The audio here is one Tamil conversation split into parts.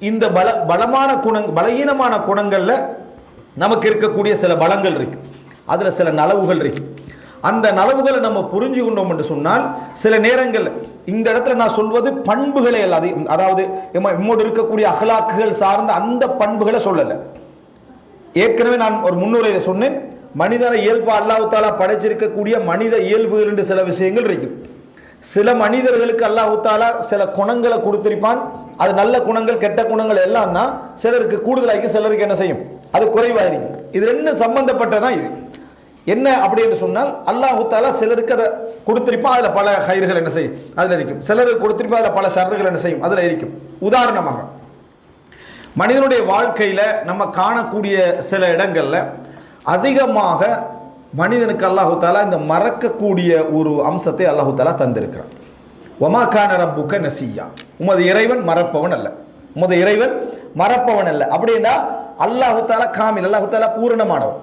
இந்த பல பலமான குணங் பலகீனமான குணங்களில் நமக்கு இருக்கக்கூடிய சில பலங்கள் இருக்கு. அதில் சில நலவுகள் இருக்கு. அந்த நலவுகளை நம்ம புரிஞ்சு கொண்டோம் என்று சொன்னால் சில நேரங்கள் இந்த இடத்துல நான் சொல்வது பண்புகளை அல்ல அது அதாவது இம்மோடு இருக்கக்கூடிய அகலாக்குகள் சார்ந்த அந்த பண்புகளை சொல்லலை. ஏற்கனவே நான் ஒரு முன்னுரையில் சொன்னேன் மனிதனை இயல்பு அல்லாஹ் தாலா படைச்சிருக்கக்கூடிய மனித இயல்புகள் என்று சில விஷயங்கள் இருக்கு. சில மனிதர்களுக்கு அல்லாஹ் தாலா சில குணங்களை கொடுத்திருப்பான் அது நல்ல குணங்கள் கெட்ட குணங்கள் எல்லாம் தான் சிலருக்கு கூடுதலாகி சிலருக்கு என்ன செய்யும்? அது குறைவாயிருக்கும். இது ரெண்டு சம்பந்தப்பட்டதான் இது. என்ன அப்படின்னு சொன்னால் அல்லாஹ் தாலா சிலருக்கு அதை கொடுத்திருப்பான் அதில் பல கயிறுகள் என்ன செய்யும்? அதில் இருக்கும். சிலருக்கு கொடுத்திருப்பான் அதில் பல ஷர்றுகள் என்ன செய்யும்? அதில் இருக்கும். உதாரணமாக மனிதனுடைய வாழ்க்கையில் நம்ம காணக்கூடிய சில இடங்களில் அதிகமாக மனிதனுக்கு அல்லாஹு தாலா இந்த மறக்கக்கூடிய ஒரு அம்சத்தை அல்லாஹு தாலா தந்திருக்கிறான். ஒமா கான ரப்புக்க நசியா. உமது இறைவன் மறப்பவன் அல்ல. உமது இறைவன் மறப்பவன் அல்ல. அப்படின்னா அல்லாஹு தாலா காமில் அல்லாஹு தாலா பூரணமானவன்.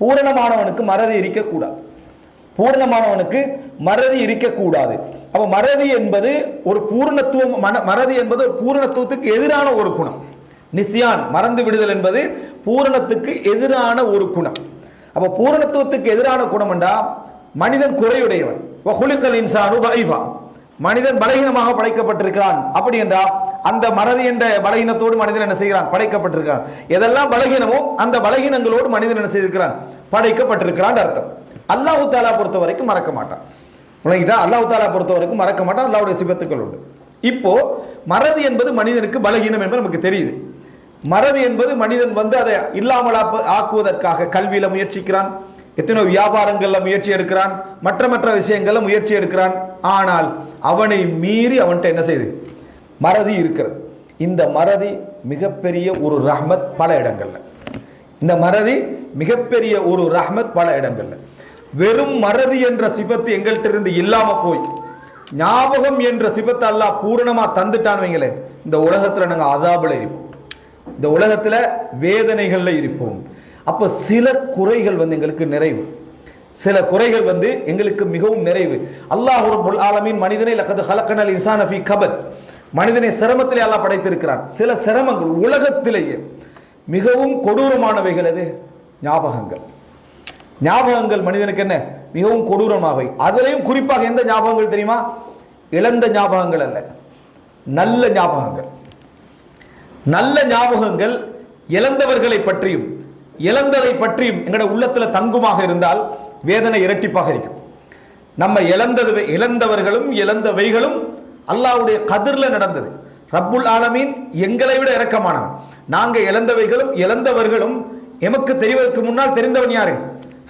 பூரணமானவனுக்கு மறதி இருக்கக்கூடாது. பூரணமானவனுக்கு மறதி இருக்கக்கூடாது. அப்ப மறதி என்பது ஒரு பூரணத்துவம் மன- மறதி என்பது ஒரு பூரணத்துவத்துக்கு எதிரான ஒரு குணம். நிசியான் மறந்து விடுதல் என்பது பூரணத்துக்கு எதிரான ஒரு குணம். அப்ப பூரணத்துவத்துக்கு எதிரான குணம் என்றா மனிதன் குறையுடையவன். இன்சானு வைவான் மனிதன் பலகீனமாக படைக்கப்பட்டிருக்கிறான். அப்படி என்றா அந்த மறதி என்ற பலகீனத்தோடு மனிதன் என்ன செய்கிறான்? படைக்கப்பட்டிருக்கிறான். எதெல்லாம் பலகீனமோ அந்த பலகீனங்களோடு மனிதன் என்ன செய்திருக்கிறான்? படைக்கப்பட்டிருக்கிறான் அர்த்தம். அல்லாஹு தாலா பொறுத்த வரைக்கும் மறக்க மாட்டான். உலகிட்டா அல்லாஹு தாலா பொறுத்த வரைக்கும் மறக்க மாட்டான். அல்லாவுடைய சிபத்துக்கள் உண்டு. இப்போ மறதி என்பது மனிதனுக்கு பலகீனம் என்பது நமக்கு தெரியுது. மறதி என்பது மனிதன் வந்து அதை இல்லாமல் ஆக்குவதற்காக கல்வியில முயற்சிக்கிறான். எத்தனையோ வியாபாரங்கள்ல முயற்சி எடுக்கிறான் மற்ற மற்ற விஷயங்கள்ல முயற்சி எடுக்கிறான். ஆனால் அவனை மீறி அவன்கிட்ட என்ன செய்யுது மறதி இருக்கிறது. இந்த மறதி மிகப்பெரிய ஒரு ரஹ்மத் பல இடங்கள்ல. இந்த மறதி மிகப்பெரிய ஒரு ரஹ்மத் பல இடங்கள்ல. வெறும் மறதி என்ற சிபத்து எங்கள்கிட்ட இருந்து இல்லாம போய் ஞாபகம் என்ற சிபத்தை அல்லாஹ் பூரணமா தந்துட்டான்னு வைங்களேன் இந்த உலகத்துல நாங்க அதாபுல இருப்போம். இந்த உலகத்துல வேதனைகள்ல இருப்போம். அப்போ சில குறைகள் வந்து எங்களுக்கு நிறைவு. சில குறைகள் வந்து எங்களுக்கு மிகவும் நிறைவு. அல்லாஹ் ரப்புல் ஆலமீன் மனிதனை லகது ஹலக்கனல் இன்சான் ஃபீ கபத் மனிதனை சிரமத்திலே அல்லாஹ் படைத்திருக்கிறான். சில சிரமங்கள் உலகத்திலேயே மிகவும் கொடூரமானவைகள் எது? ஞாபகங்கள். ஞாபகங்கள் மனிதனுக்கு என்ன? மிகவும் கொடூரமாகவை அதிலையும் குறிப்பாக எந்த ஞாபகங்கள் தெரியுமா? இழந்த ஞாபகங்கள் அல்ல. நல்ல ஞாபகங்கள். நல்ல ஞாபகங்கள் இழந்தவர்களை பற்றியும் இழந்ததை பற்றியும் எங்களோட உள்ளத்துல தங்குமாக இருந்தால் வேதனை இரட்டிப்பாக இருக்கும். நம்ம இழந்தது இழந்தவர்களும் இழந்தவைகளும் அல்லாஹ்வுடைய கதிர்ல நடந்தது. ரப்புல் ஆலமீன் எங்களை விட இரக்கமானவன் நாங்க இழந்தவைகளும் இழந்தவர்களும் எமக்கு தெரிவதற்கு முன்னால் தெரிந்தவன் யாரு?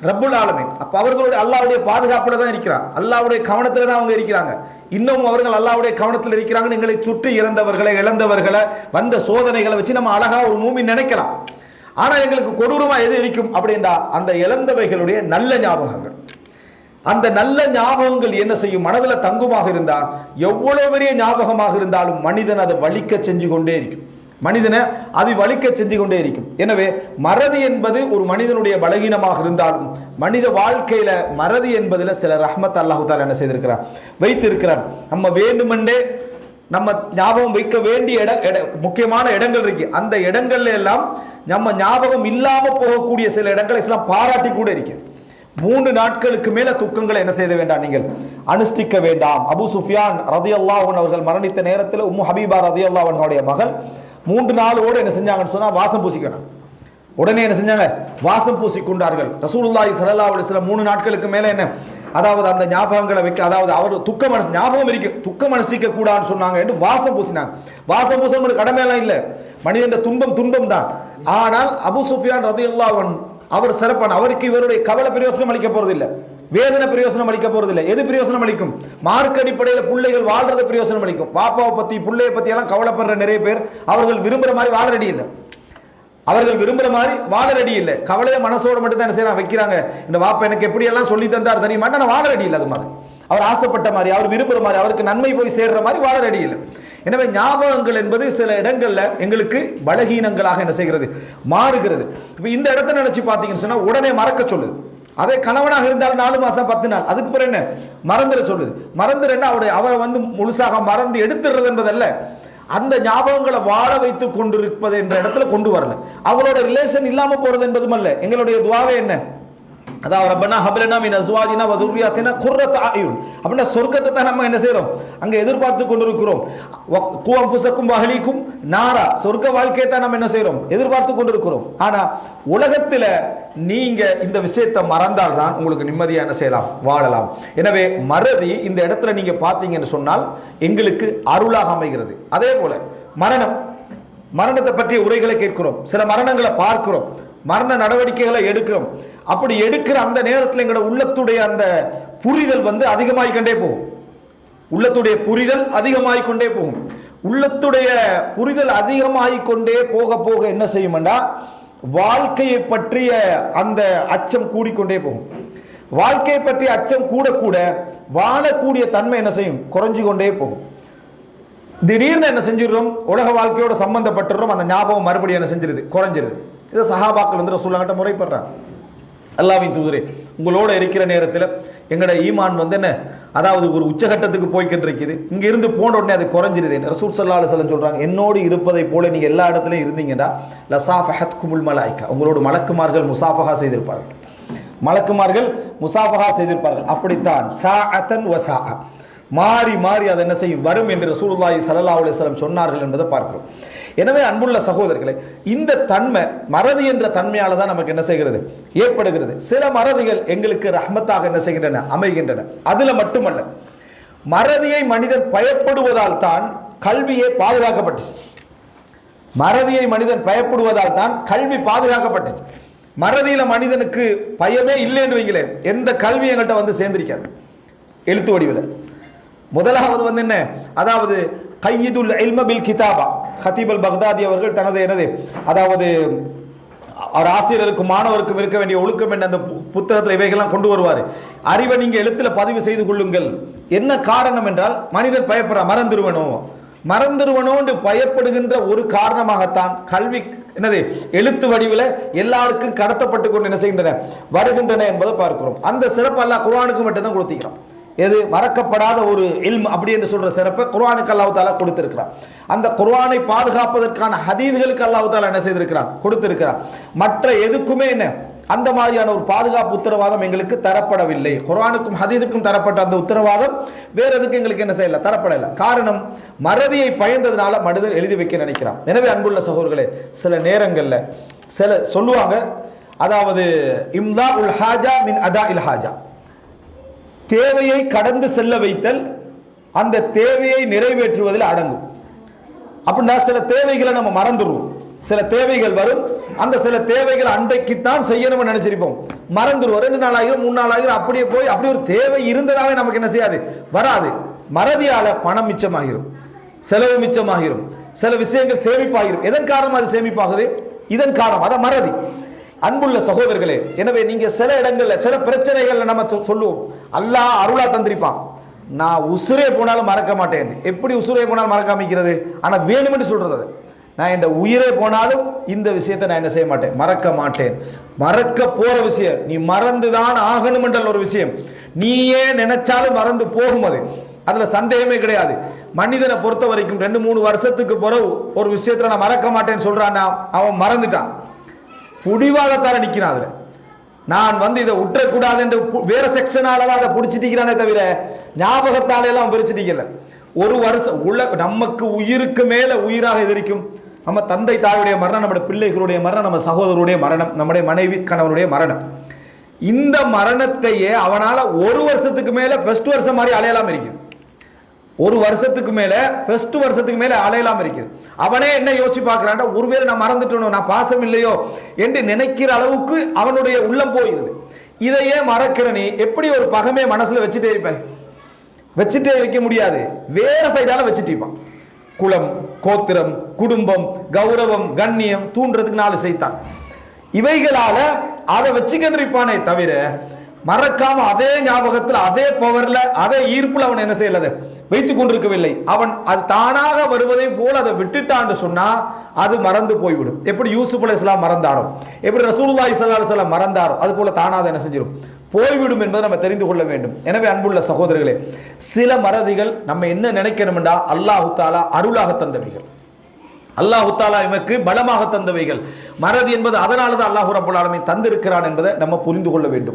ரப்புல் ஆலமீன். அப்ப அவர்களுடைய அல்லாவுடைய பாதுகாப்புல தான் இருக்கிறான். அல்லாவுடைய கவனத்துல தான் அவங்க இருக்கிறாங்க. இன்னமும் அவர்கள் அல்லாவுடைய கவனத்தில் இருக்கிறாங்கன்னு எங்களை சுற்றி இறந்தவர்களை இழந்தவர்களை வந்த சோதனைகளை வச்சு நம்ம அழகா ஒரு மூமி நினைக்கலாம். ஆனா எங்களுக்கு கொடூரமா எது இருக்கும் அப்படின்றா அந்த இழந்தவைகளுடைய நல்ல ஞாபகங்கள். அந்த நல்ல ஞாபகங்கள் என்ன செய்யும்? மனதுல தங்குமாக இருந்தால் எவ்வளவு பெரிய ஞாபகமாக இருந்தாலும் மனிதன் அதை வலிக்க செஞ்சு கொண்டே இருக்கும். மனிதனை அது வலிக்க செஞ்சு கொண்டே இருக்கும். எனவே மறதி என்பது ஒரு மனிதனுடைய பலகீனமாக இருந்தாலும் மனித வாழ்க்கையில மறதி என்பதுல சில ரஹ்மத் அல்லாஹு தாலா என்ன செய்திருக்கிறார் வைத்திருக்கிறார் நம்ம வேண்டுமென்றே நம்ம ஞாபகம் வைக்க வேண்டிய இட முக்கியமான இடங்கள் இருக்கு. அந்த இடங்கள்ல எல்லாம் நம்ம ஞாபகம் இல்லாம போகக்கூடிய சில இடங்களை சில பாராட்டி கூட இருக்கு. மூன்று நாட்களுக்கு மேல துக்கங்களை என்ன செய்த வேண்டாம் நீங்கள்? அனுஷ்டிக்க வேண்டாம். அபு சுஃபியான் ரதியல்லாஹன் அவர்கள் மரணித்த நேரத்தில் உம்மு ஹபீபா ரதியல்லாஹனுடைய மகள் மூன்று நாளோடு என்ன செஞ்சாங்கன்னு சொன்னா வாசம் பூசிக்கணும். உடனே என்ன செஞ்சாங்க? வாசம் பூசிக்கொண்டார்கள். ரசூலுல்லாஹி ஸல்லல்லாஹு அலைஹி சில மூணு நாட்களுக்கு மேல என்ன? அதாவது அந்த ஞாபகங்களை வைக்க அதாவது அவர் துக்க மனசு ஞாபகம் இருக்கு. துக்க மனசிக்க கூடாதுன்னு சொன்னாங்க என்று வாசம் பூசினாங்க. வாசம் பூசணும் கடமையெல்லாம் இல்லை. மனிதன் துன்பம் துன்பம் தான். ஆனால் அபு சுஃபியான் ரதி அல்லாவன் அவர் சிறப்பான அவருக்கு இவருடைய கவலை பிரயோசனம் அளிக்க போறதில்லை. வேதனை பிரயோசனம் அளிக்க போறதில்லை. எது பிரயோசனம் அளிக்கும்? மார்க் அடிப்படையில் பிள்ளைகள் வாழ்றது பிரயோசனம் அளிக்கும். பாப்பாவை பத்தி பிள்ளைய பத்தி எல்லாம் கவலைப்படுற நிறைய பேர் அவர்கள் விரும்புற மாதிரி வாழ இல்லை. அவர்கள் விரும்புற மாதிரி வாழ ரெடி இல்லை. கவலைய மனசோட மட்டும் தான் என்ன செய்யறாங்க வைக்கிறாங்க. இந்த வாப்பா எனக்கு எப்படி எல்லாம் சொல்லி தந்தார் தெரியுமா? நான் வாழ ரெடி இல்லை அது மாதிரி. அவர் ஆசைப்பட்ட மாதிரி அவர் விரும்புற மாதிரி அவருக்கு நன்மை போய் சேர்ற மாதிரி வாழ ரெடி இல்லை. எனவே ஞாபகங்கள் என்பது சில இடங்கள்ல எங்களுக்கு பலகீனங்களாக என்ன செய்கிறது? மாறுகிறது. இப்போ இந்த இடத்த நினைச்சு பார்த்தீங்கன்னு சொன்னா உடனே மறக்க சொல்லுது. அதே கணவனாக இருந்தாலும் நாலு மாசம் பத்து நாள். அதுக்கு பிறகு என்ன? மறந்துட சொல்லுது. மறந்துடுன்னா அவருடைய அவரை வந்து முழுசாக மறந்து எடுத்துடுறது என்பதல்ல. அந்த ஞாபகங்களை வாழ வைத்துக் கொண்டிருப்பது என்ற இடத்துல கொண்டு வரல. அவங்களோட ரிலேஷன் இல்லாம போறது என்பதும் அல்ல. எங்களுடைய துவாவே என்ன? அதாவது ரப்பனா ஹபலனா மின் அஸ்வாஜினா வ குர்ரத் ஆயுன் அப்படின்னா சொர்க்கத்தை தான் நம்ம என்ன செய்கிறோம் அங்க எதிர்பார்த்து கொண்டிருக்கிறோம். வ- புசக்கும் வகலிக்கும் நாரா சொர்க்க வாழ்க்கையை தான் நம்ம என்ன செய்யறோம் எதிர்பார்த்து கொண்டிருக்கிறோம். ஆனா உலகத்துல நீங்க இந்த விஷயத்தை மறந்தால் தான் உங்களுக்கு நிம்மதியா என்ன செய்யலாம்? வாழலாம். எனவே மறதி இந்த இடத்துல நீங்க பார்த்தீங்கன்னு சொன்னால் எங்களுக்கு அருளாக அமைகிறது. அதே போல மரணம். மரணத்தை பற்றிய உரைகளை கேட்கிறோம். சில மரணங்களை பார்க்கிறோம். மரண நடவடிக்கைகளை எடுக்கிறோம். அப்படி எடுக்கிற அந்த நேரத்தில் எங்களோட உள்ளத்துடைய அந்த புரிதல் வந்து அதிகமாகிக்கொண்டே போகும். உள்ளத்துடைய புரிதல் அதிகமாகிக்கொண்டே போகும். உள்ளத்துடைய புரிதல் அதிகமாகிக் கொண்டே போக போக என்ன செய்யும்னா வாழ்க்கையை பற்றிய அந்த அச்சம் கூடிக்கொண்டே போகும். வாழ்க்கையை பற்றிய அச்சம் கூட கூட வாழக்கூடிய தன்மை என்ன செய்யும்? குறைஞ்சு கொண்டே போகும். திடீர்னு என்ன செஞ்சிடுறோம்? உலக வாழ்க்கையோட சம்பந்தப்பட்டுறோம். அந்த ஞாபகம் மறுபடியும் என்ன செஞ்சிருது? குறைஞ்சிருது. இதை சஹாபாக்கள் வந்து ரசூலுல்லாஹ்ட்ட முறைப்படுறாங்க. அல்லாவின் தூதரே உங்களோட இருக்கிற நேரத்தில் எங்களோட ஈமான் வந்து என்ன? அதாவது ஒரு உச்சகட்டத்துக்கு போய்கிட்டு இருக்குது இங்கே இருந்து போன உடனே அது குறைஞ்சிருது ரசூல் சல்லா அலுவலம் சொல்கிறாங்க என்னோடு இருப்பதை போல நீங்கள் எல்லா இடத்துலையும் இருந்தீங்கன்னா லசாஃபஹத் குமுல் மலாய்க்கா உங்களோட மலக்குமார்கள் முசாஃபஹா செய்திருப்பார்கள். மலக்குமார்கள் முசாஃபஹா செய்திருப்பார்கள். அப்படித்தான் சா அத்தன் வசா மாறி மாறி அது என்ன செய்யும்? வரும் என்று ரசூலுல்லாஹி சல்லா அலுவலம் சொன்னார்கள் என்பதை பார்க்கிறோம். எனவே அன்புள்ள சகோதரர்களே இந்த தன்மை மறதி என்ற தன்மையால தான் நமக்கு என்ன செய்கிறது? ஏற்படுகிறது. சில மறதிகள் எங்களுக்கு ரஹ்மத்தாக என்ன செய்கின்றன? அமைகின்றன. அதுல மட்டுமல்ல மறதியை மனிதன் பயப்படுவதால் தான் கல்வியே பாதுகாக்கப்பட்டது. மறதியை மனிதன் பயப்படுவதால் தான் கல்வி பாதுகாக்கப்பட்டது. மறதியில மனிதனுக்கு பயமே இல்லைன்னு வைங்களேன். எந்த கல்வி எங்கள்கிட்ட வந்து சேர்ந்திருக்காது. எழுத்து வடிவில். முதலாவது வந்து என்ன? அதாவது கையிதுல் இல்ம பில் கிதாபா. ஹதீப் அல் பக்தாதி அவர்கள் தனது எனது அதாவது அவர் ஆசிரியருக்கும் மாணவருக்கும் இருக்க வேண்டிய ஒழுக்கம் என்ன? அந்த பு- இவைகள்லாம் கொண்டு வருவார். அறிவை நீங்கள் எழுத்தில் பதிவு செய்து கொள்ளுங்கள். என்ன காரணம் என்றால் மனிதர் பயப்படுற மறந்துருவனோ? மறந்துருவனோண்டு பயப்படுகின்ற ஒரு காரணமாகத்தான் கல்வி என்னது எழுத்து வடிவில் எல்லாருக்கும் கடத்தப்பட்டு கொண்டு என்ன செய்கின்றன? வருகின்றன என்பதை பார்க்கிறோம். அந்த சிறப்பு அல்லாஹ் குரானுக்கு மட்டும்தான் கொடுத்திக்கிறோம் எது? மறக்கப்படாத ஒரு இல்ம் அப்படி என்று சொல்ற சிறப்பை குர்வானுக்கு அல்லாஹ் தாலா கொடுத்திருக்கிறான். அந்த குர்வானை பாதுகாப்பதற்கான ஹதீதுகளுக்கு அல்லாஹ் தாலா என்ன செய்திருக்கிறான்? கொடுத்திருக்கிறான். மற்ற எதுக்குமே என்ன? அந்த மாதிரியான ஒரு பாதுகாப்பு உத்தரவாதம் எங்களுக்கு தரப்படவில்லை. குர்வானுக்கும் ஹதீதுக்கும் தரப்பட்ட அந்த உத்தரவாதம் வேற எதுக்கு எங்களுக்கு என்ன செய்யல? தரப்படல. காரணம் மறதியை பயந்ததுனால மனிதர் எழுதி வைக்க நினைக்கிறான். எனவே அன்புள்ள சகோதரர்களே சில நேரங்களில் சில சொல்லுவாங்க அதாவது இம்தா உல் ஹாஜா மின் அதா இல் ஹாஜா. தேவையை கடந்து செல்ல வைத்தல் அந்த தேவையை நிறைவேற்றுவதில் அடங்கும். அப்படின்னா சில தேவைகளை நம்ம மறந்துடுவோம் சில தேவைகள் வரும். அந்த சில தேவைகள் அன்றைக்குத்தான் செய்யணும்னு நினைச்சிருப்போம். மறந்துடுவோம். ரெண்டு நாள் ஆகிரும் மூணு நாள் ஆகிரும் அப்படியே போய் அப்படி ஒரு தேவை இருந்ததாவே நமக்கு என்ன செய்யாது? வராது. மறதியால பணம் மிச்சமாகிரும். செலவு மிச்சமாகிரும். சில விஷயங்கள் சேமிப்பாகிரும். எதன் காரணம் அது சேமிப்பாகுது? இதன் காரணம். அதை மறதி. அன்புள்ள சகோதரர்களே எனவே நீங்க சில இடங்கள்ல சில பிரச்சனைகள்ல நம்ம சொல்லுவோம். அல்லாஹ் அருளா தந்திருப்பான். நான் உசுரே போனாலும் மறக்க மாட்டேன். எப்படி உசுரே போனாலும் மறக்காமிக்கிறது? ஆனா வேணும்னு சொல்றது அது. நான் என் உயிரே போனாலும் இந்த விஷயத்தை நான் என்ன செய்ய மாட்டேன்? மறக்க மாட்டேன். மறக்க போற விஷயம். நீ மறந்துதான் ஆகணும்ன்ற ஒரு விஷயம். நீயே நினைச்சாலும் மறந்து போகும் அது. அதுல சந்தேகமே கிடையாது. மனிதனை பொறுத்த வரைக்கும் ரெண்டு மூணு வருஷத்துக்கு பிறகு ஒரு விஷயத்துல நான் மறக்க மாட்டேன்னு சொல்றான்னா அவன் மறந்துட்டான். புடிவாதத்தால நிற்கிறான் அதுல. நான் வந்து இதை விட்டுறக்கூடாது என்று வேற செக்ஷனால தான் அதை பிடிச்சிட்டிக்கிறானே தவிர ஞாபகத்தால எல்லாம் பிரிச்சிட்டிக்கல ஒரு வருஷம் உள்ள நமக்கு உயிருக்கு மேல உயிராக எதிரிக்கும் நம்ம தந்தை தாயுடைய மரணம் நம்முடைய பிள்ளைகளுடைய மரணம் நம்ம சகோதரருடைய மரணம் நம்முடைய மனைவி கணவனுடைய மரணம். இந்த மரணத்தையே அவனால ஒரு வருஷத்துக்கு மேல ஃபர்ஸ்ட் வருஷம் மாதிரி அலையலாம் இருக்குது ஒரு வருஷத்துக்கு மேல ஃபர்ஸ்ட் வருஷத்துக்கு மேல அலையலாம் இருக்குது. அவனே என்ன யோசிச்சு பார்க்கறான்டா ஒருவேளை நான் மறந்துட்டனோ நான் பாசம் இல்லையோ என்று நினைக்கிற அளவுக்கு அவனுடைய உள்ளம் போயிருது. இதையே மறக்கிற நீ எப்படி ஒரு பகமே மனசுல வச்சுட்டே இருப்பேன் வச்சுட்டே வைக்க முடியாது. வேற சைடால வச்சுட்டிருப்பான் குலம் கோத்திரம் குடும்பம் கௌரவம் கண்ணியம் தூண்டுறதுக்கு நாலு செய்தான் இவைகளால அதை வச்சுக்கிட்டு இருப்பானே தவிர மறக்காம அதே ஞாபகத்தில் அதே பவர்ல அதே ஈர்ப்புல அவன் என்ன செய்யல வைத்துக் கொண்டிருக்கவில்லை. அவன் அது தானாக வருவதை போல் அதை விட்டுட்டான்னு சொன்னா அது மறந்து போய்விடும். எப்படி யூசுப் அலைஹிஸ்ஸலாம் மறந்தாரோ? எப்படி ரசூல்லா ஸல்லல்லாஹு அலைஹி மறந்தாரோ? அது போல தானாக அதை என்ன செஞ்சிடும் போய்விடும் என்பதை நம்ம தெரிந்து கொள்ள வேண்டும். எனவே அன்புள்ள சகோதரர்களே சில மறதிகள் நம்ம என்ன நினைக்கணும்டா? அல்லாஹு தாலா அருளாக தந்தவைகள். அல்லாஹு தாலா எமக்கு பலமாக தந்தவைகள். மறதி என்பது அதனால தான் அல்லாஹு ரபுல்லாலுமே தந்திருக்கிறான் என்பதை நம்ம புரிந்து கொள்ள வேண்டும்.